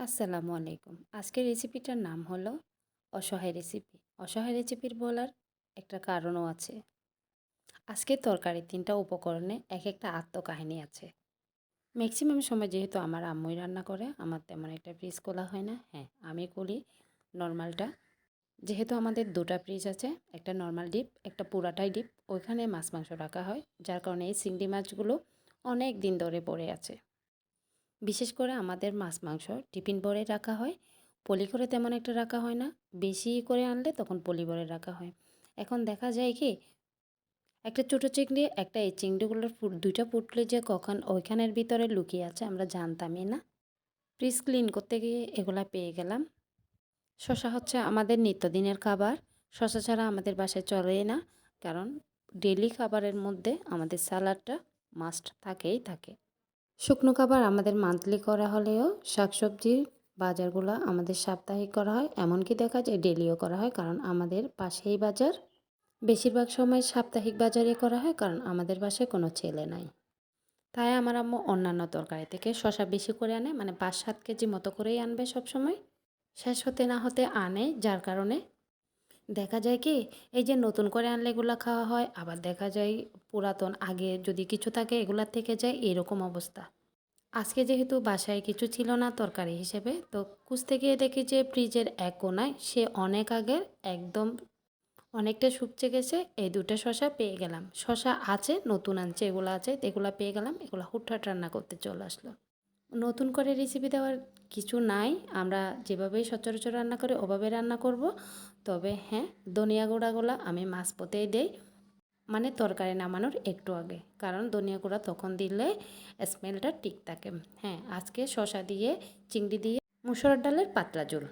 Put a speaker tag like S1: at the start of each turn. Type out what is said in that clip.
S1: আসসালামু আলাইকুম। আজকের রেসিপিটার নাম হলো অসহায় রেসিপি অসহায় রেসিপির বলার একটা কারণও আছে। আজকের তরকারি তিনটা উপকরণে এক একটা আত্মকাহিনী আছে। ম্যাক্সিমাম সময় যেহেতু আমার আম্মুই রান্না করে, আমার তেমন একটা ফ্রিজ খোলা হয় না। হ্যাঁ আমি করি নর্মালটা। যেহেতু আমাদের দুটা ফ্রিজ আছে, একটা নর্মাল ডিপ একটা পুরাটাই ডিপ ওইখানে মাছ মাংস রাখা হয়, যার কারণে এই চিংড়ি মাছগুলো অনেক দিন ধরে পড়ে আছে। বিশেষ করে আমাদের মাছ, মাংস টিফিন ভরে রাখা হয়। পলি করে তেমন একটা রাখা হয় না। বেশি করে আনলে তখন পলি ভরে রাখা হয়। এখন দেখা যায় কি, একটা ছোটো চিংড়ি, একটা এই চিংড়িগুলোর দুইটা ফুটলে যে কখন ওইখানের ভিতরে লুকিয়ে আছে আমরা জানতামই না। ফ্রিজ ক্লিন করতে গিয়ে এগুলা পেয়ে গেলাম। শশা হচ্ছে আমাদের নিত্যদিনের খাবার। শশা ছাড়া আমাদের বাসায় চলেই না। কারণ ডেলি খাবারের মধ্যে আমাদের স্যালাডটা মাস্ট থাকেই থাকে। শুকনো খাবার আমাদের মান্থলি করা হলেও শাকসবজির বাজারগুলো আমাদের সাপ্তাহিক করা হয়। এমনকি দেখা যায় ডেলিও করা হয় কারণ আমাদের পাশেই বাজার। বেশিরভাগ সময় সাপ্তাহিক বাজারে করা হয় কারণ আমাদের বাসায় কোনো ছেলে নাই। তাই আমার আম্মু অন্যান্য তরকারি থেকে শশা বেশি করে আনে মানে পাঁচ সাত কেজি মতো করেই আনবে সব সময় শেষ হতে না হতে আনে, যার কারণে দেখা যায় কি, এই যে নতুন করে আনলে এগুলো খাওয়া হয়, আবার দেখা যায় পুরাতন, আগে যদি কিছু থাকে এগুলার থেকে যায়, এরকম অবস্থা। আজকে যেহেতু বাসায় কিছু ছিল না তরকারি হিসেবে, তো খুঁজতে গিয়ে দেখি যে ফ্রিজের এক কোনায় সে অনেক আগের একদম অনেকটা শুকচে গেছে, এই দুটো শশা পেয়ে গেলাম। শশা আছে, নতুন আনছে, এগুলো আছে এগুলো পেয়ে গেলাম, এগুলো হুটহাট রান্না করতে চলে আসলো। নতুন করে রেসিপি দেওয়ার কিছু নাই, আমরা যেভাবেই সচরাচর রান্না করি, ওভাবে রান্না করব। তবে হ্যাঁ ধনিয়া গুঁড়াগুলো আমি মাছ পতেই দেই। মানে তরকারি নামানোর একটু আগে। কারণ ধনিয়া গুঁড়া তখন দিলে স্মেলটা ঠিক থাকে। হ্যাঁ আজকে শশা দিয়ে, চিংড়ি দিয়ে, মুসুর ডালের পাতলা ঝোল।